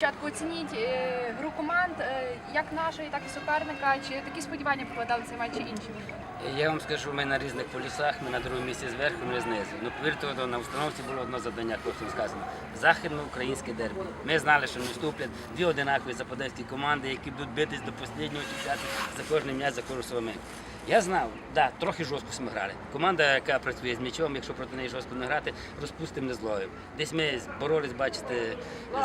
Спочатку оцініть е, гру команд, е, як нашої, так і суперника. Чи такі сподівання покладали цей матч чи інші? Я вам скажу, ми на різних полюсах, ми на другому місці зверху, ми знизу. Ну, повірте, на установці було одне завдання, хлопцям сказано. Західноукраїнське дербі. Ми знали, що не вступлять дві одинакові западенські команди, які будуть битись до останнього чіпляти за кожний м'яч, за кожну свою. Я знав, да, трохи жорстко ми грали. Команда, яка працює з м'ячом, якщо проти неї жорстко не грати, розпустимо не зловив. Десь ми боролись, бачите,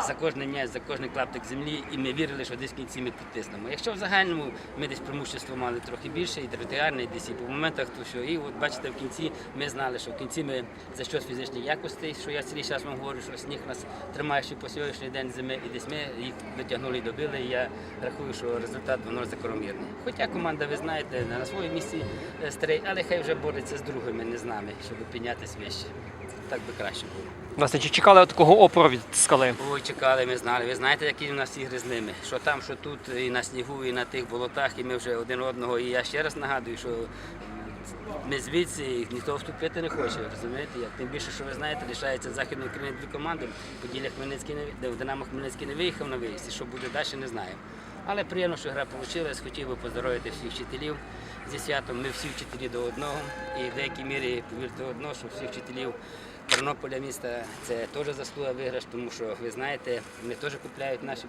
за кожний м'яч, за кожний клаптик землі, і ми вірили, що десь в кінці ми підтиснемо. Якщо в загальному ми десь преимущество мали трохи більше, і територіальне, і десь і по моментах, то що. І от бачите, в кінці ми знали, що в кінці ми за щось фізичних якостей, що я цілий час вам говорю, що сніг нас тримає ще по сьогоднішній день зими, і десь ми їх дотягнули і добили. І я рахую, що результат воно закономірний. Хоча команда, ви знаєте, на своєму місці е, старий, але хай вже бореться з другими, не з нами, щоб піднятися вище. Так би краще було. Власне, чи чекали такого опору від скали? Ой, чекали, ми знали. Ви знаєте, які в нас ігри з ними. Що там, що тут, і на снігу, і на тих болотах, і ми вже один одного. І я ще раз нагадую, що ми звідси і ніхто вступити не хоче, розумієте? Як? Тим більше, що ви знаєте, лишається Західної України дві команди. Поділля Хмельницький не де Динамо Хмельницький не виїхав на виїзд. І що буде далі, не знаємо. Але приємно, що гра вийшла. Хотів би поздоровити всіх вчителів зі святом. Ми всі вчителі до одного. І в деякій мірі, повірте одно, що всіх вчителів Тернополя міста це теж заслуга виграш, тому що ви знаєте, вони теж купляють наші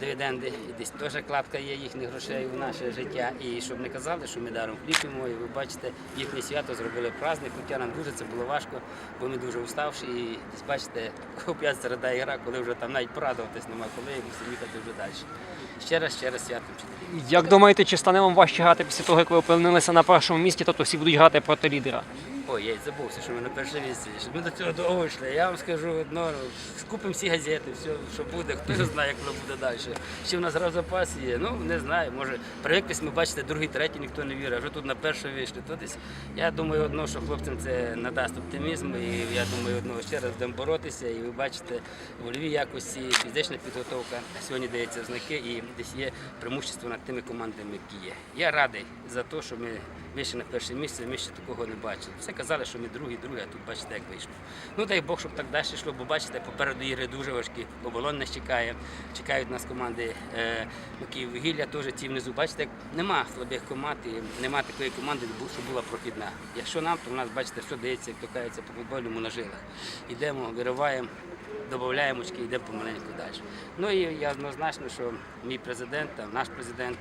дивіденди, і десь теж кладка є їхніх грошей в наше життя. І щоб не казали, що ми даром хлібимо, і ви бачите, їхнє свято зробили праздник, хоча нам дуже це було важко, бо ми дуже уставші. І десь бачите, опять середа гра, коли вже там навіть порадуватись нема коли, мусимо їхати вже далі. Ще раз, ще раз свято вчителів. Як думаєте, чи стане вам важче грати після того, як ви опинилися на першому місці, тобто всі будуть грати проти лідера? Ой, я забувся, що ми на перше місце. Щоб ми до цього довго йшли. Я вам скажу одно, купимо всі газети, все, що буде, хто його знає, як воно буде далі. Ще в нас гра в запасі є. Ну, не знаю, може, привиклись, ми бачите, другий, третій ніхто не вірить, а вже тут на перше вийшли. То десь, я думаю, одно, що хлопцям це надасть оптимізм, і я думаю, одно, ще раз будемо боротися. І ви бачите, в Львові якості фізична підготовка сьогодні дається знаки і десь є преимущество над тими командами, які є. Я радий за те, що ми вийшли на перше місце, ми ще такого не бачили. Все казали, що ми другі, другі, а тут бачите, як вийшло. Ну дай Бог, щоб так далі йшло, бо бачите, попереду ігри дуже важкі. Оболонь нас чекає, чекають нас команди е, ну, Київвугілля теж ті внизу. Бачите, як нема слабих команд і нема такої команди, що була прохідна. Якщо нам, то в нас, бачите, все дається, як то кажеться, по футбольному на жилах. Йдемо, вириваємо. Додаємо очки, йдемо помаленьку далі. Ну і я однозначно, що мій президент, там, наш президент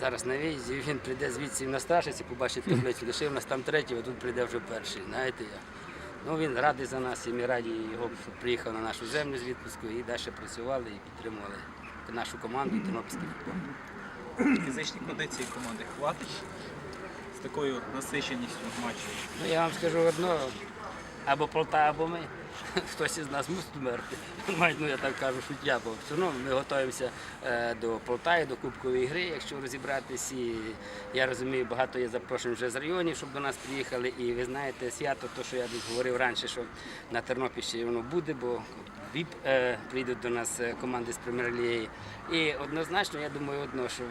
зараз на виїзді, він прийде звідси на Сташиці, побачить таблицю, лишив нас там третій, а тут прийде вже перший. Знаєте як. Ну він радий за нас, і ми раді його, приїхав на нашу землю з відпуску і далі працювали і підтримували нашу команду і тернопільський футбол. Фізичні кондиції команди хватить з такою насиченістю матчів. Ну я вам скажу одно, або Полта, або ми. Хтось із нас мусить вмерти. Ну я так кажу, шуття, бо все одно ми готуємося е, до Полтаї, до Кубкової гри, якщо розібратись. Я розумію, багато є запрошень вже з районів, щоб до нас приїхали. І ви знаєте, свято, то, що я говорив раніше, що на Тернопільщині воно буде, бо ВІП е, прийдуть до нас е, команди з прем'єр-ліги. І однозначно, я думаю, одно, що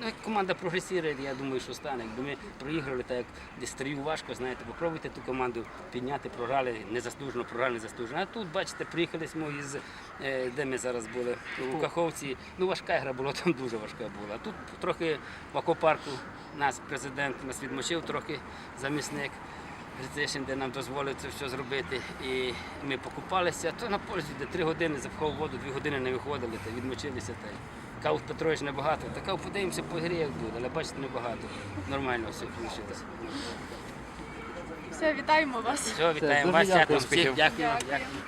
Ну, як команда прогресує, я думаю, що стане. Якби ми проіграли, так як десь стрію важко, знаєте, попробуйте ту команду підняти, програли незаслужено, програли незаслужено. А тут, бачите, приїхали ми із, е, де ми зараз були, у Каховці. Ну, важка гра була, там дуже важка була. А тут трохи в аквапарку нас президент нас відмочив, трохи замісник. Грицишин, де нам дозволив це все зробити. І ми покупалися, то на пользі, де три години запхав воду, дві години не виходили, та відмочилися. Та. Кав Петрович небагато. Така подивимося по грі, як буде, але бачите, небагато. Нормально все вийшло. Все, вітаємо вас. Все, вітаємо вас, дякую. всіх, дякую. дякую.